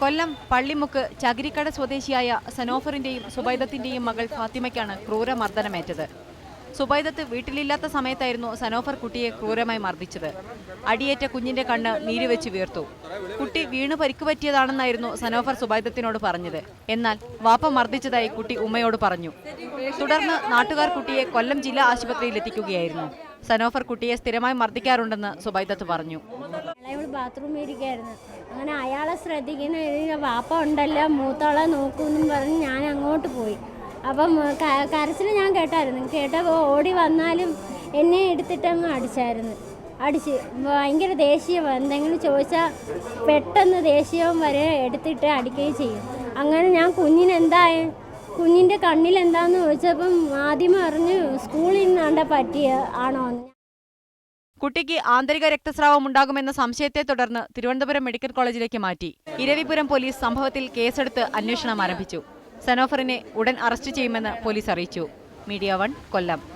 കൊല്ലം പള്ളിമുക്ക് ചകിരിക്കട സ്വദേശിയായ സനോഫറിന്റെയും സുബൈദത്തിന്റെയും മകൾ ഫാത്തിമയ്ക്കാണ് ക്രൂരമർദ്ദനമേറ്റത്. സുബൈദത്ത് വീട്ടിലില്ലാത്ത സമയത്തായിരുന്നു സനോഫർ കുട്ടിയെ ക്രൂരമായി മർദ്ദിച്ചത്. അടിയേറ്റ കുഞ്ഞിന്റെ കണ്ണ് നീരുവെച്ച് വീർത്തു. കുട്ടി വീണ് പരിക്ക് പറ്റിയതാണെന്നായിരുന്നു സനോഫർ സുബൈദത്തിനോട് പറഞ്ഞത്. എന്നാൽ വാപ്പ മർദ്ദിച്ചതായി കുട്ടി ഉമ്മയോട് പറഞ്ഞു. തുടർന്ന് നാട്ടുകാർ കുട്ടിയെ കൊല്ലം ജില്ലാ ആശുപത്രിയിൽ എത്തിക്കുകയായിരുന്നു സനോഫർ കുട്ടിയെ സ്ഥിരമായി മർദ്ദിക്കാറുണ്ടെന്ന് സുബൈദത്ത് പറഞ്ഞു. ഇളയവൾ ബാത്റൂമിൽ ഇരിക്കുകയായിരുന്നു അങ്ങനെ അയാളെ ശ്രദ്ധിക്കുന്ന വാപ്പ ഉണ്ടല്ലോ മൂത്തോളെ നോക്കൂന്നും പറഞ്ഞ് ഞാൻ അങ്ങോട്ട് പോയി. അപ്പം കരച്ചിൽ ഞാൻ കേട്ടായിരുന്നു. കേട്ടപ്പോൾ ഓടി വന്നാലും എന്നെ എടുത്തിട്ടങ്ങ് അടിച്ചായിരുന്നു. അടിച്ച് ഭയങ്കര ദേഷ്യം എന്തെങ്കിലും ചോദിച്ചാൽ പെട്ടെന്ന് ദേഷ്യവും വരെ എടുത്തിട്ട് അടിക്കുകയും ചെയ്യും. അങ്ങനെ ഞാൻ കുഞ്ഞിന് എന്തായ കുഞ്ഞിന്റെ കണ്ണിൽ എന്താന്ന് ചോദിച്ചപ്പം ആദ്യം പറഞ്ഞു സ്കൂളിൽ നിന്നാണ്ട പറ്റിയ ആണോ? എന്ന് കുട്ടിക്ക് ആന്തരിക രക്തസ്രാവം ഉണ്ടാകുമെന്ന സംശയത്തെ തുടർന്ന് തിരുവനന്തപുരം മെഡിക്കൽ കോളേജിലേക്ക് മാറ്റി. ഇരവിപുരം പോലീസ് സംഭവത്തിൽ കേസെടുത്ത് അന്വേഷണം ആരംഭിച്ചു. സനോഫറിനെ ഉടൻ അറസ്റ്റ് ചെയ്യുമെന്ന് പോലീസ് അറിയിച്ചു. Media one Kollam.